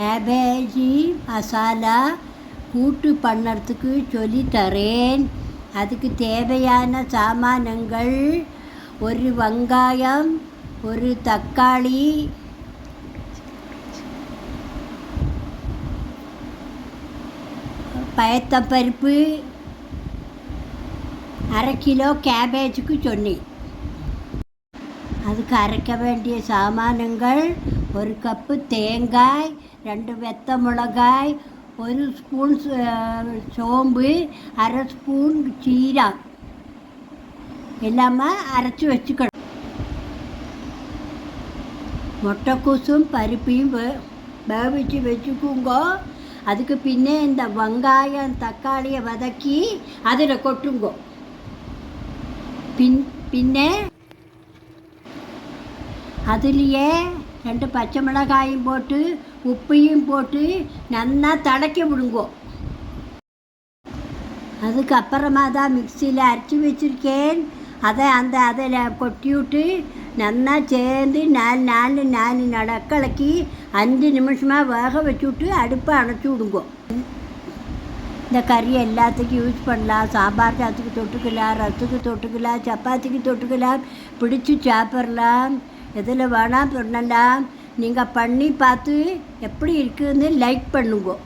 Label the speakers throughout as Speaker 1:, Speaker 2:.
Speaker 1: Cabbage masala கூட்டு பண்ணுறதுக்கு சொல்லித்தரேன் அதுக்கு தேவையான சாமானங்கள் ஒரு வெங்காயம் ஒரு தக்காளி பயத்தப்பருப்பு அரை கிலோ கேபேஜுக்கு சொன்னேன். அதுக்கு அரைக்க வேண்டிய சாமானங்கள் ஒரு கப்பு தேங்காய் ரெண்டு வெத்த மிளகாய் ஒரு ஸ்பூன் சோம்பு அரை ஸ்பூன் சீரா. எல்லாமே அரைச்சி வச்சுக்கணும். முட்டைக்கூசும் பருப்பையும் வேவிச்சு வச்சுக்குங்க. அதுக்கு பின்னே இந்த வெங்காயம் தக்காளியை வதக்கி அதில் கொட்டுங்க. பின் பின்னே அதுலேயே ரெண்டு பச்சை மிளகாயும் போட்டு உப்பையும் போட்டு நல்லா தடக்கி விடுங்கோ. அதுக்கப்புறமா தான் மிக்சியில் அரைச்சி வச்சுருக்கேன். அதை அந்த அதில் கொட்டி விட்டு நல்லா சேர்ந்து நாலு நாலு நாலு நடக்கலக்கி அஞ்சு நிமிஷமாக வேக வச்சு விட்டு அடுப்பை அணைச்சி விடுங்கோ. இந்த கறி எல்லாத்துக்கும் யூஸ் பண்ணலாம். சாம்பார் சாத்துக்கு தொட்டுக்கலாம் ரசத்துக்கு தொட்டுக்கலாம் சப்பாத்திக்கு தொட்டுக்கலாம் பிடிச்சி சாப்பிட்லாம். எதில் வேணால் பண்ணலாம் நீங்கள் பண்ணி பார்த்து எப்படி இருக்குதுன்னு லைக் பண்ணுங்க.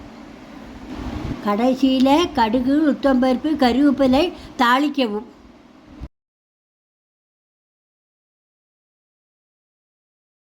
Speaker 1: கடைசியில் கடுகு உத்தம்பருப்பு கருவேப்பிலை தாளிக்கவும்.